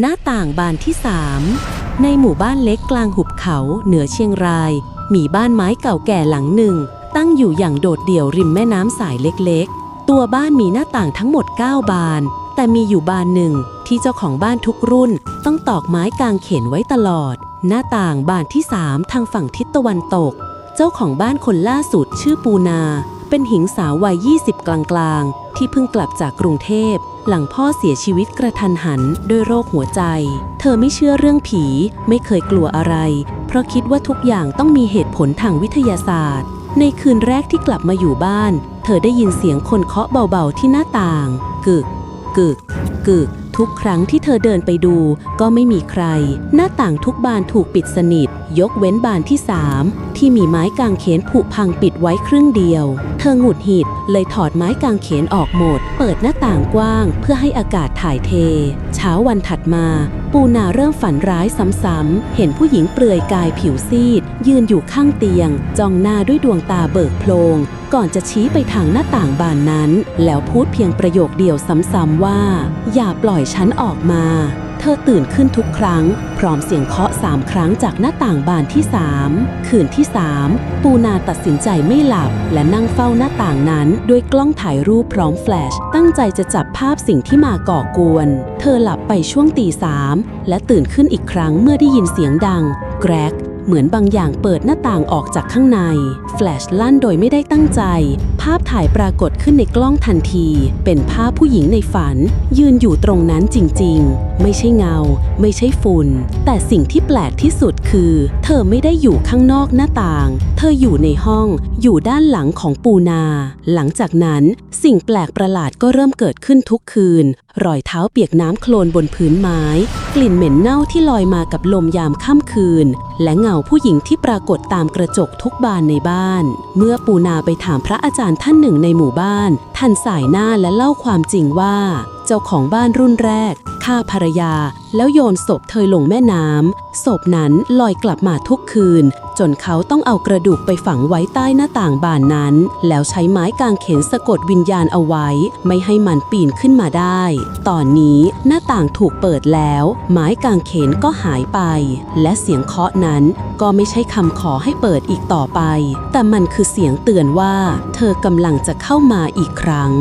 หน้าต่างบานที่สามในหมู่บ้านเล็กกลางหุบเขาเหนือเชียงราย มีบ้านไม้เก่าแก่หลังหนึ่ง ตั้งอยู่อย่างโดดเดี่ยวริมแม่น้ำสายเล็กๆ ตัวบ้านมีหน้าต่างทั้งหมด 9 บาน แต่มีอยู่บานหนึ่งที่เจ้าของบ้านทุกรุ่น ต้องตอกไม้กางเขนไว้ตลอด หน้าต่างบานที่สามทางฝั่งทิศตะวันตก เจ้าของบ้านคนล่าสุดชื่อปูนาเป็นหญิงสาววัย 20 กลางๆ ที่เพิ่งกลับจากกรุงเทพ หลังพ่อเสียชีวิตกระทันหันด้วยโรคหัวใจ เธอไม่เชื่อเรื่องผี ไม่เคยกลัวอะไร เพราะคิดว่าทุกอย่างต้องมีเหตุผลทางวิทยาศาสตร์ ในคืนแรกที่กลับมาอยู่บ้าน เธอได้ยินเสียงคนเคาะเบาๆที่หน้าต่าง กึก กึก กึก ทุกครั้งที่เธอเดินไปดู ก็ไม่มีใคร หน้าต่างทุกบานถูกปิดสนิท ยกเว้นบานที่สามที่มีไม้กางเขนผุพังปิดไว้ครึ่งเดียว เธอหงุดหงิดเลยถอดไม้กางเขนออกหมด เปิดหน้าต่างกว้าง เพื่อให้อากาศถ่ายเท เช้าวันถัดมา ปูนาเริ่มฝันร้ายซ้ำๆ เห็นผู้หญิงเปลือยกายผิวซีด ยืนอยู่ข้างเตียง จ้องหน้าด้วยดวงตาเบิกโพลง ก่อนจะชี้ไปทางหน้าต่างบานนั้น แล้วพูดเพียงประโยคเดียวซ้ำๆว่า อย่าปล่อยฉันออกมา ธอตื่นขึ้นทุกครั้ง พร้อมเสียงเคาะสามครั้งจากหน้าต่างบานที่สามคืนที่สามปูนาตัดสินใจไม่หลับ และนั่งเฝ้าหน้าต่างนั้นด้วยกล้องถ่ายรูปพร้อมแฟลช ตั้งใจจะจับภาพสิ่งที่มาก่อกวน เธอหลับไปช่วงตีสามและตื่นขึ้นอีกครั้งเมื่อได้ยินเสียงดัง แกรกเหมือนบางอย่างเปิดหน้าต่างออกจากข้างใน แฟลชลั่นโดยไม่ได้ตั้งใจ ภาพถ่ายปรากฏขึ้นในกล้องทันที เป็นภาพผู้หญิงในฝัน ยืนอยู่ตรงนั้นจริง ๆ ไม่ใช่เงา ไม่ใช่ฝุ่น แต่สิ่งที่แปลกที่สุดคือ เธอไม่ได้อยู่ข้างนอกหน้าต่าง เธออยู่ในห้อง อยู่ด้านหลังของปูนา หลังจากนั้น สิ่งแปลกประหลาดก็เริ่มเกิดขึ้นทุกคืน รอยเท้าเปียกน้ำโคลนบนพื้นไม้ กลิ่นเหม็นเน่าที่ลอยมากับลมยามค่ำคืน และเงาผู้หญิงที่ปรากฏตามกระจกทุกบานในบ้าน เมื่อปูนาไปถามพระอาจารย์ท่านหนึ่งในหมู่บ้านท่านสายหน้าและเล่าความจริงว่า เจ้าของบ้านรุ่นแรกฆ่าภรรยา แล้วโยนศพเธอลงแม่น้ำศพนั้นลอยกลับมาทุกคืน จนเขาต้องเอากระดูกไปฝังไว้ใต้หน้าต่างบานนั้น แล้วใช้ไม้กางเขนสะกดวิญญาณเอาไว้ ไม่ให้มันปีนขึ้นมาได้ ตอนนี้หน้าต่างถูกเปิดแล้ว ไม้กางเขนก็หายไป และเสียงเคาะนั้นก็ไม่ใช่คำขอให้เปิดอีกต่อไป แต่มันคือเสียงเตือนว่า เธอกำลังจะเข้ามาอีกครัครั้ง